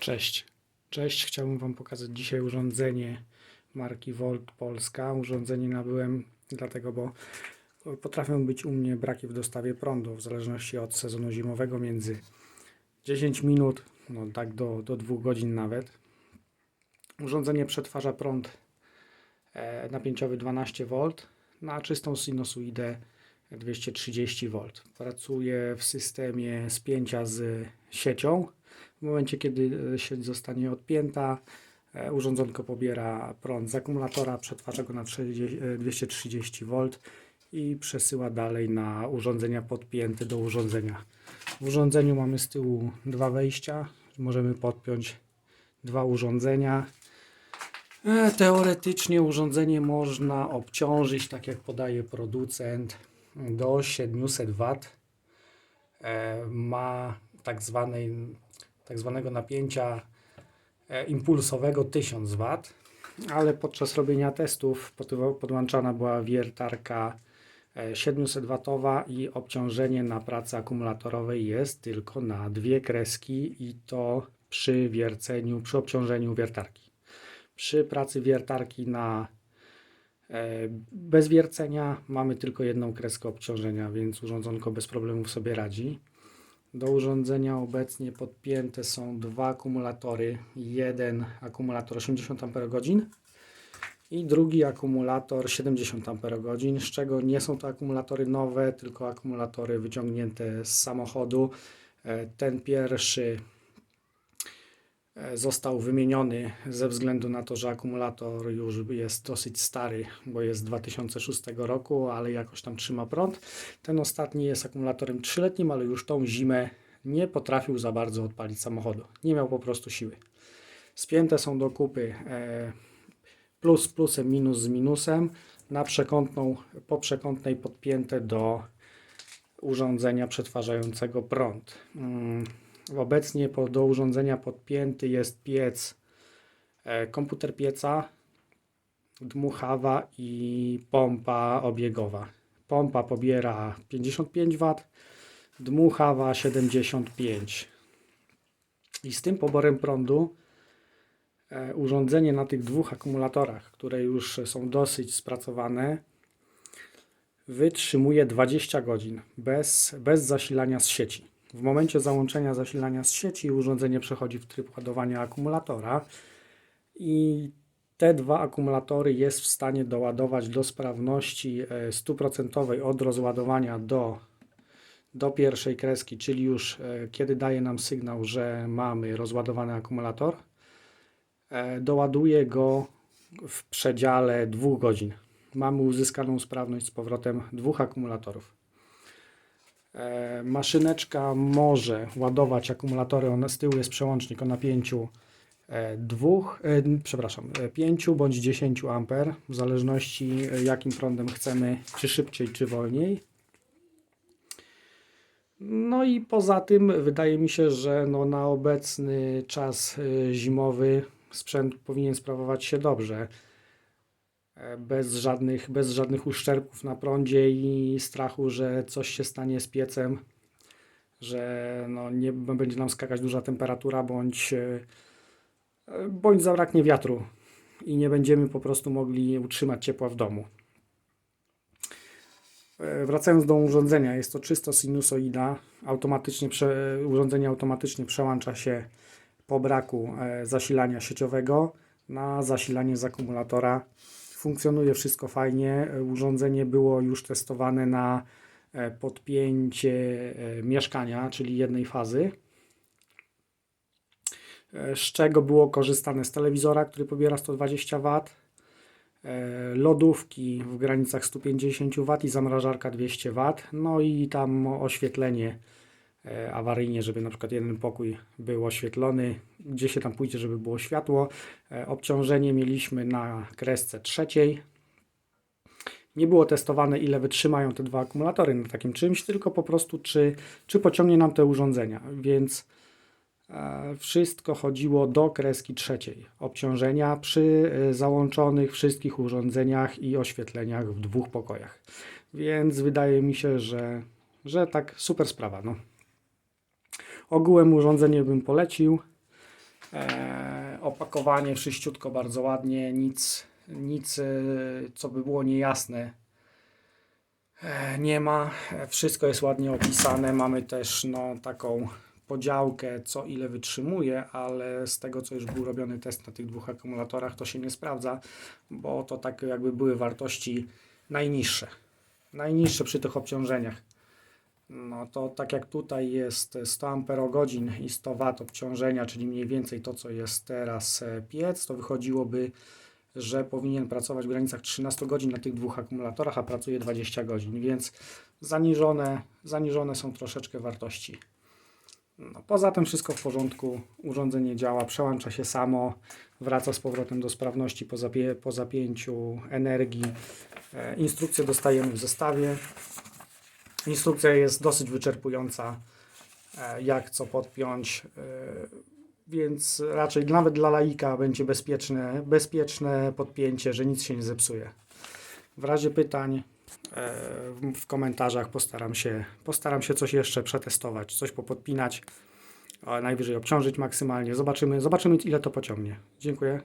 Cześć. Cześć, chciałbym Wam pokazać dzisiaj urządzenie marki Volt Polska. Urządzenie nabyłem dlatego, bo potrafią być u mnie braki w dostawie prądu w zależności od sezonu zimowego między 10 minut, no tak do, do 2 godzin nawet. Urządzenie przetwarza prąd e, napięciowy 12 V na czystą sinusoidę 230 V. Pracuje w systemie spięcia z siecią. W momencie, kiedy e, sieć zostanie odpięta, e, urządzonko pobiera prąd z akumulatora, przetwarza go na 30 e, 230 V i przesyła dalej na urządzenia podpięte do urządzenia. W urządzeniu mamy z tyłu dwa wejścia, możemy podpiąć dwa urządzenia. Teoretycznie urządzenie można obciążyć, tak jak podaje producent, do 700 W. Ma tak, zwanej, tak zwanego napięcia e, impulsowego 1000 W, ale podczas robienia testów pod- podłączana była wiertarka e, 700 W i obciążenie na pracy akumulatorowej jest tylko na dwie kreski i to przy wierceniu, przy obciążeniu wiertarki. Przy pracy wiertarki na e, bez wiercenia mamy tylko jedną kreskę obciążenia, więc urządzonko bez problemów sobie radzi. Do urządzenia obecnie podpięte są dwa akumulatory. Jeden akumulator 80 Ah i drugi akumulator 70 Ah, z czego nie są to akumulatory nowe, tylko akumulatory wyciągnięte z samochodu. E, Ten pierwszy został wymieniony ze względu na to, że akumulator już jest dosyć stary, bo jest z 2006 roku, ale jakoś tam trzyma prąd. Ten ostatni jest akumulatorem trzyletnim, ale już tą zimę nie potrafił za bardzo odpalić samochodu. Nie miał po prostu siły. Spięte są do kupy e, plus z plusem, minus z minusem. Na przekątną, po przekątnej podpięte do urządzenia przetwarzającego prąd. Obecnie do urządzenia podpięty jest piec, e, komputer pieca, dmuchawa i pompa obiegowa. Pompa pobiera 55 W, dmuchawa 75. I z tym poborem prądu e, urządzenie na tych dwóch akumulatorach, które już są dosyć spracowane, wytrzymuje 20 godzin bez, bez zasilania z sieci. W momencie załączenia zasilania z sieci urządzenie przechodzi w tryb ładowania akumulatora i te dwa akumulatory jest w stanie doładować do sprawności e, stuprocentowej od rozładowania do, do pierwszej kreski, czyli już e, kiedy daje nam sygnał, że mamy rozładowany akumulator, e, doładuje go w przedziale 2 godzin. Mamy uzyskaną sprawność z powrotem dwóch akumulatorów. E, Maszyneczka może ładować akumulatory. One z tyłu jest przełącznik o napięciu e, dwóch, e, przepraszam, e, 5 bądź 10 amper, w zależności e, jakim prądem chcemy, czy szybciej, czy wolniej. No i poza tym wydaje mi się, że no na obecny czas e, zimowy sprzęt powinien sprawować się dobrze. Bez żadnych, bez żadnych uszczerbków na prądzie i strachu, że coś się stanie z piecem, że no nie będzie nam skakać duża temperatura, bądź, e, bądź zabraknie wiatru i nie będziemy po prostu mogli utrzymać ciepła w domu. E, Wracając do urządzenia, jest to czysto sinusoida. Automatycznie prze, urządzenie automatycznie przełącza się po braku e, zasilania sieciowego na zasilanie z akumulatora. Funkcjonuje wszystko fajnie. E, Urządzenie było już testowane na e, podpięcie e, mieszkania, czyli jednej fazy. Z czego było korzystane z telewizora, który pobiera 120 W, lodówki w granicach 150 W i zamrażarka 200 W, no i tam oświetlenie awaryjnie, żeby na przykład jeden pokój był oświetlony, gdzie się tam pójdzie, żeby było światło. E, Obciążenie mieliśmy na kresce trzeciej. Nie było testowane, ile wytrzymają te dwa akumulatory na takim czymś, tylko po prostu, czy, czy pociągnie nam te urządzenia. Więc e, wszystko chodziło do kreski trzeciej obciążenia przy e, załączonych wszystkich urządzeniach i oświetleniach w dwóch pokojach. Więc wydaje mi się, że, że tak super sprawa. No. Ogółem urządzenie bym polecił. E, opakowanie wszyściutko, bardzo ładnie, nic, nic e, co by było niejasne e, nie ma. Wszystko jest ładnie opisane. Mamy też no, taką podziałkę, co ile wytrzymuje, ale z tego, co już był robiony test na tych dwóch akumulatorach, to się nie sprawdza, bo to tak jakby były wartości najniższe. Najniższe przy tych obciążeniach. No to tak jak tutaj jest 100 amperogodzin i 100 W obciążenia, czyli mniej więcej to, co jest teraz e, piec, to wychodziłoby, że powinien pracować w granicach 13 godzin na tych dwóch akumulatorach, a pracuje 20 godzin, więc zaniżone, zaniżone są troszeczkę wartości. No, poza tym wszystko w porządku, urządzenie działa, przełącza się samo, wraca z powrotem do sprawności po, zapie, po zapięciu energii. E, instrukcję dostajemy w zestawie. Instrukcja jest dosyć wyczerpująca, e, jak co podpiąć, e, więc raczej nawet dla laika będzie bezpieczne, bezpieczne podpięcie, że nic się nie zepsuje. W razie pytań e, w- komentarzach postaram się, postaram się coś jeszcze przetestować, coś popodpinać, najwyżej obciążyć maksymalnie. Zobaczymy, zobaczymy ile to pociągnie. Dziękuję.